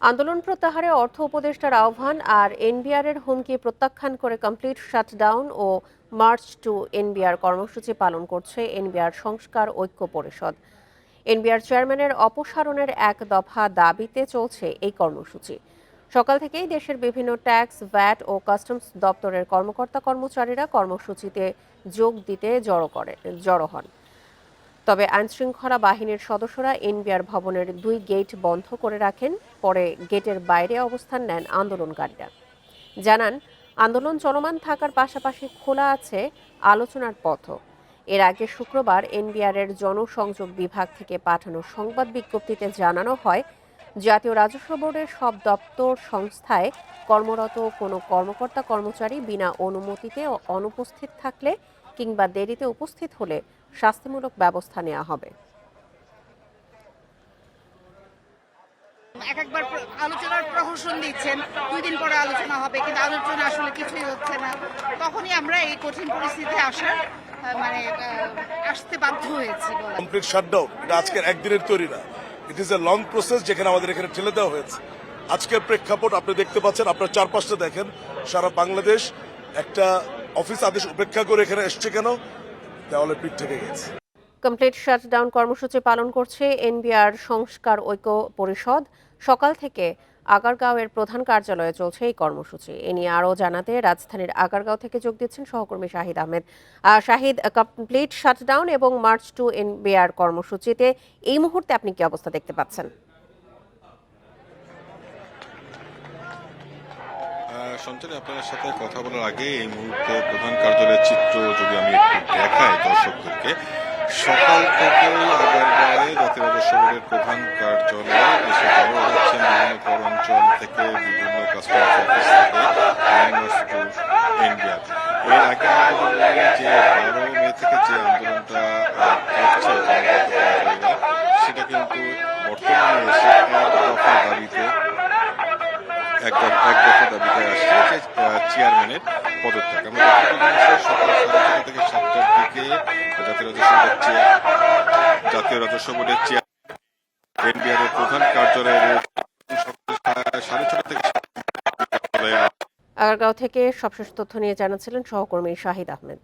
আন্দোলন প্রত্যাহারে অর্থ উপদেষ্টার আহ্বান আর এনবিআর এর হুমকি প্রত্যাখ্যান করে কমপ্লিট শাটডাউন ও মার্চ টু এনবিআর কর্মসূচি পালন করছে এনবিআর সংস্কার ঐক্য পরিষদ। এনবিআর চেয়ারম্যানের অপসারণের এক দফা দাবিতে চলছে এই কর্মসূচি। সকাল থেকেই দেশের বিভিন্ন ট্যাক্স, ভ্যাট ও কাস্টমস দপ্তরের কর্মকর্তা কর্মচারীরা কর্মসূচিতে যোগ দিতে জড়ো করে, জড়ো হন। তবে আইনশৃঙ্খলা বাহিনীর সদস্যরা এনবিআর ভবনের দুই গেট বন্ধ করে রাখেন, পরে গেটের বাইরে অবস্থান নেন আন্দোলনকারীরা। জানান, আন্দোলন চলমান থাকার পাশাপাশি খোলা আছে আলোচনার পথও। এর আগে শুক্রবার এনবিআর এর জনসংযোগ বিভাগ থেকে পাঠানো সংবাদ বিজ্ঞপ্তিতে জানানো হয়, জাতীয় রাজস্ব বোর্ডের সব দপ্তর সংস্থায় কর্মরত কোনো কর্মকর্তা কর্মচারী বিনা অনুমতিতে অনুপস্থিত থাকলে কিংবা দেরিতে উপস্থিত হলে শাস্তিমূলক ব্যবস্থা নেওয়া হবে। এক একবার আলোচনার প্রহসন দিচ্ছেন। দুই দিন পরে আলোচনা হবে কিন্তু আলোচনা আসলে কিছুই হচ্ছে না। তখনই আমরা এই কঠিন পরিস্থিতিতে আসার মানে আসতে বাধ্য হয়েছি কমপ্লিট শাটডাউন এটা আজকের একদিনের তৈরি না। It is a long process যেখানে আমাদের এখানে ঠেলে দেওয়া হয়েছে। আজকের প্রেক্ষাপট আপনি দেখতে পাচ্ছেন আপনার চারপাশটা দেখেন। সারা বাংলাদেশ একটা অফিস আদেশ উপেক্ষা করে এখানে এসছে কেন? দেওয়ালে পিঠ থেকে গেছে। কমপ্লিট শাটডাউন কর্মসূচি পালন করছে এনবিআর সংস্কার ঐক্য পরিষদ। সকাল থেকে আগারগাঁওয়ের প্রধান কার্যালয়ে চলছে এই কর্মসূচি। এ নিয়ে আরও জানাতে রাজধানীর আগারগাঁও থেকে যোগ দিচ্ছেন সহকর্মী শাহিদ আহমেদ। আহ, শাহিদ কমপ্লিট শাটডাউন এবং মার্চ টু এনবিআর কর্মসূচিতে এই মুহূর্তে আপনি কি অবস্থা দেখতে পাচ্ছেন? সঞ্চারী আপনার সাথে কথা বলার আগে এই মুহূর্তে প্রধান কার্যালয়ের চিত্র যদি আমি একটু দেখাই দর্শকদেরকে, সকাল থেকেই আগারগাঁয়ে জাতীয় বোর্ডের প্রধান কার্যালয়ে এসে জড়ো হচ্ছেন বিভিন্ন কর অঞ্চল থেকে বিভিন্ন কাস্টমার অফিস থেকে ইন্ডিয়া এর আগে আমরা বলি যে বারো মে থেকে যে আন্দোলনটা করছে সেটা কিন্তু বর্তমানে এসে এক দফা দাবিতে, এক দফা এক দফা দাবিতে আসছে যে আহ, চেয়ারম্যানের পদত্যাগ। আমরা দিকে জাতীয় রাজস্ব বোর্ডের চেয়ার জাতীয় রাজস্ব বোর্ডের চেয়ার এনবিআর এর প্রধান কার্যালয়ের থেকে আগারগাঁও থেকে সবশেষ তথ্য নিয়ে জানাচ্ছিলেন সহকর্মী শাহিদ আহমেদ।